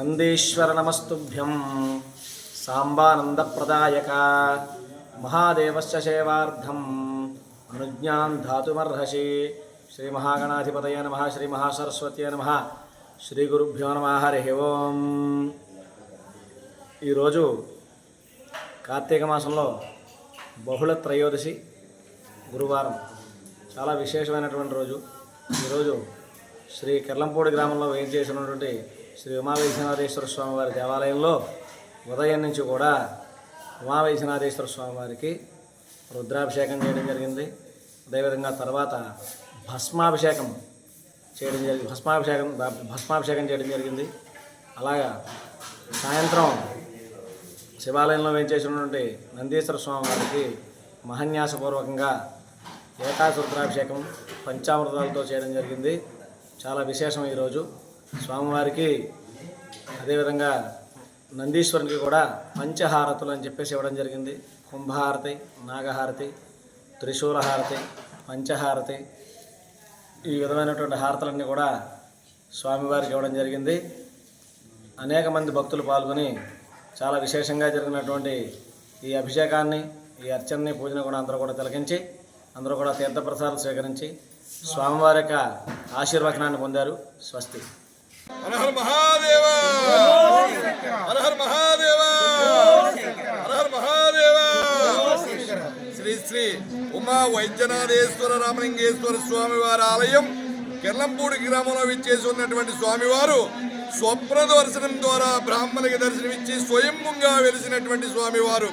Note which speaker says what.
Speaker 1: నందీశ్వర నమస్తుభ్యం సాంబానందప్రదాయక మహాదేవస్య సేవార్థం అనుజ్ఞాన్ ధాతుమర్హసి శ్రీ మహాగణాధిపతయ నమ శ్రీ మహాసరస్వతయ నమ శ్రీ గురుభ్యో నమ హరి ఓం ఈరోజు కార్తీక మాసంలో బహుళ త్రయోదశి గురువారం. చాలా విశేషమైనటువంటి రోజు. ఈరోజు శ్రీ కిర్లంపూడి గ్రామంలో వేయించేసినటువంటి శ్రీ ఉమావైశ్వనాథేశ్వర స్వామి వారి దేవాలయంలో ఉదయం నుంచి కూడా ఉమావైశ్వనాథేశ్వర స్వామి వారికి రుద్రాభిషేకం చేయడం జరిగింది. అదేవిధంగా తర్వాత భస్మాభిషేకం చేయడం జరిగింది. భస్మాభిషేకం భస్మాభిషేకం చేయడం జరిగింది. అలాగా సాయంత్రం శివాలయంలో వేయించేసినటువంటి నందీశ్వర స్వామి వారికి మహన్యాసపూర్వకంగా ఏకాశ రుద్రాభిషేకం పంచామృతాలతో చేయడం జరిగింది. చాలా విశేషం ఈరోజు. స్వామివారికి అదేవిధంగా నందీశ్వరునికి కూడా పంచహారతులు అని చెప్పేసి ఇవ్వడం జరిగింది. కుంభహారతి నాగహారతి త్రిశూలహారతి పంచహారతి ఈ విధమైనటువంటి హారతులన్నీ కూడా స్వామివారికి ఇవ్వడం జరిగింది. అనేక మంది భక్తులు పాల్గొని చాలా విశేషంగా జరిగినటువంటి ఈ అభిషేకాన్ని ఈ అర్చనని పూజను కూడా అందరూ కూడా తిలకించి అందరూ కూడా తీర్థప్రసాదాలు స్వీకరించి స్వామివారి యొక్క ఆశీర్వచనాన్ని పొందారు. స్వస్తి.
Speaker 2: హర మహాదేవ! హర మహాదేవ! హర మహాదేవ! శ్రీ శ్రీ ఉమా వైద్యనాథేశ్వర రామలింగేశ్వర స్వామి వారి ఆలయం కిర్లంపూడి గ్రామంలో విచ్చేసి ఉన్నటువంటి స్వామివారు స్వప్న దర్శనం ద్వారా బ్రాహ్మణులకి దర్శనమిచ్చి స్వయంభుగా వెలిసినటువంటి స్వామివారు.